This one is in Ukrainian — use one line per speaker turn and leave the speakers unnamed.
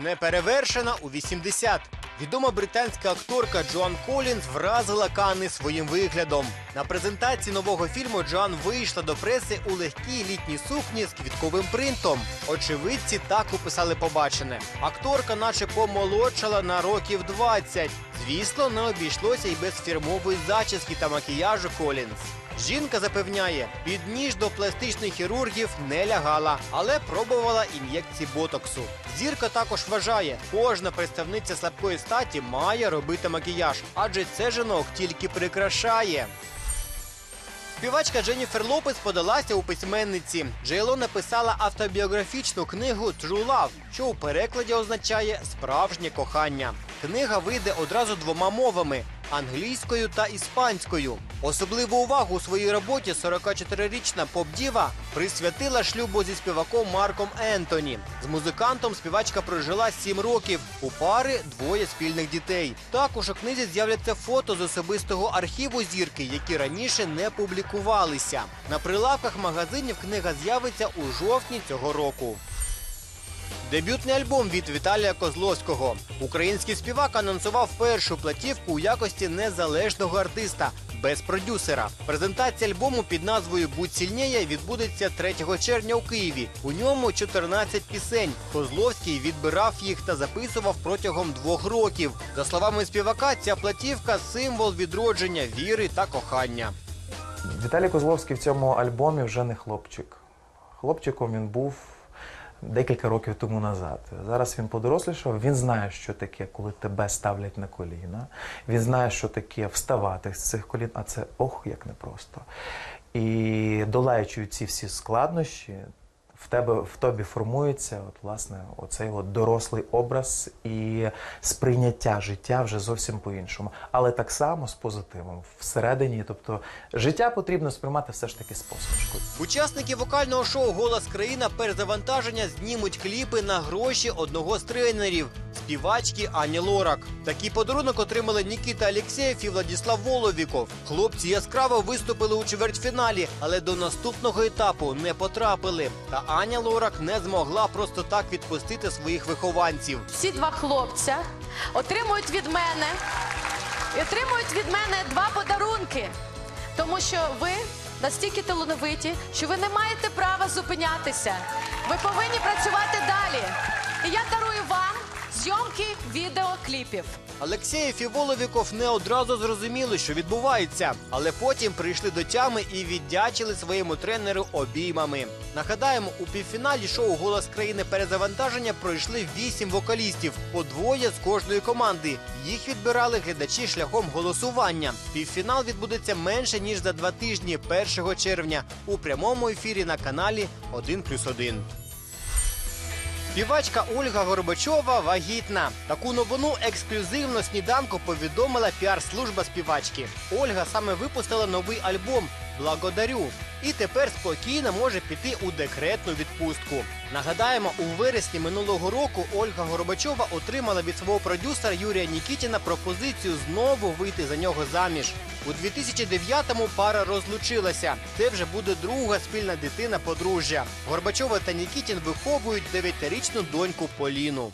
Неперевершена у 80. Відома британська акторка Джоан Колінз вразила Канни своїм виглядом. На презентації нового фільму Джоан вийшла до преси у легкій літній сукні з квітковим принтом. Очевидці так описали побачене. Акторка, наче помолодшала на років 20. Звісно, не обійшлося й без фірмової зачіски та макіяжу Колінз. Жінка запевняє, під ніж до пластичних хірургів не лягала, але пробувала ін'єкції ботоксу. Зірка також вважає, кожна представниця слабкої статі має робити макіяж, адже це жінок тільки прикрашає. Співачка Дженніфер Лопес подалася у письменниці. Джейло написала автобіографічну книгу True Love, що у перекладі означає справжнє кохання. Книга вийде одразу двома мовами англійською та іспанською. Особливу увагу у своїй роботі 44-річна поп-діва присвятила шлюбу зі співаком Марком Ентоні. З музикантом співачка прожила 7 років. У пари двоє спільних дітей. Також у книзі з'являться фото з особистого архіву зірки, які раніше не публікувалися. На прилавках магазинів книга з'явиться у жовтні цього року. Дебютний альбом від Віталія Козловського. Український співак анонсував першу платівку у якості незалежного артиста без продюсера. Презентація альбому під назвою Будь сильніє відбудеться 3 червня у Києві. У ньому 14 пісень. Козловський відбирав їх та записував протягом двох років. За словами співака, ця платівка символ відродження віри та кохання.
Віталій Козловський в цьому альбомі вже не хлопчик. Хлопчиком він був декілька років тому назад. Зараз він подорослішав, він знає, що таке, коли тебе ставлять на коліна. Він знає, що таке вставати з цих колін, а це ох, як непросто. І долаючи ці всі складнощі, в тебе в тобі формується от, власне оцей от дорослий образ і сприйняття життя вже зовсім по-іншому. Але так само з позитивом всередині. Тобто життя потрібно сприймати все ж таки з посмішкою.
Учасники вокального шоу Голос країна перезавантаження знімуть кліпи на гроші одного з тренерів співачки Ані Лорак. Такий подарунок отримали Нікіта Алєксєєв і Владіслав Воловіков. Хлопці яскраво виступили у чвертьфіналі, але до наступного етапу не потрапили. Та Аня Лорак не змогла просто так відпустити своїх вихованців.
Ці два хлопця отримують від мене і отримують від мене два подарунки, тому що ви настільки талановиті, що ви не маєте права зупинятися. Ви повинні працювати далі. І я дарую вам зйомки відеокліпів.
Алексєєв і Воловіков не одразу зрозуміли, що відбувається, але потім прийшли до тями і віддячили своєму тренеру обіймами. Нагадаємо, у півфіналі шоу Голос країни перезавантаження пройшли вісім вокалістів, по двоє з кожної команди. Їх відбирали глядачі шляхом голосування. Півфінал відбудеться менше ніж за два тижні, 1 червня, у прямому ефірі на каналі 1+,1. Співачка Ольга Горбачова вагітна. Таку новину ексклюзивно сніданку повідомила піар-служба співачки. Ольга саме випустила новий альбом Благодарю і тепер спокійно може піти у декретну відпустку. Нагадаємо, у вересні минулого року Ольга Горбачова отримала від свого продюсера Юрія Нікітіна пропозицію знову вийти за нього заміж. У 2009-му пара розлучилася. Це вже буде друга спільна дитина подружжя. Горбачова та Нікітін виховують дев'ятирічну доньку Поліну.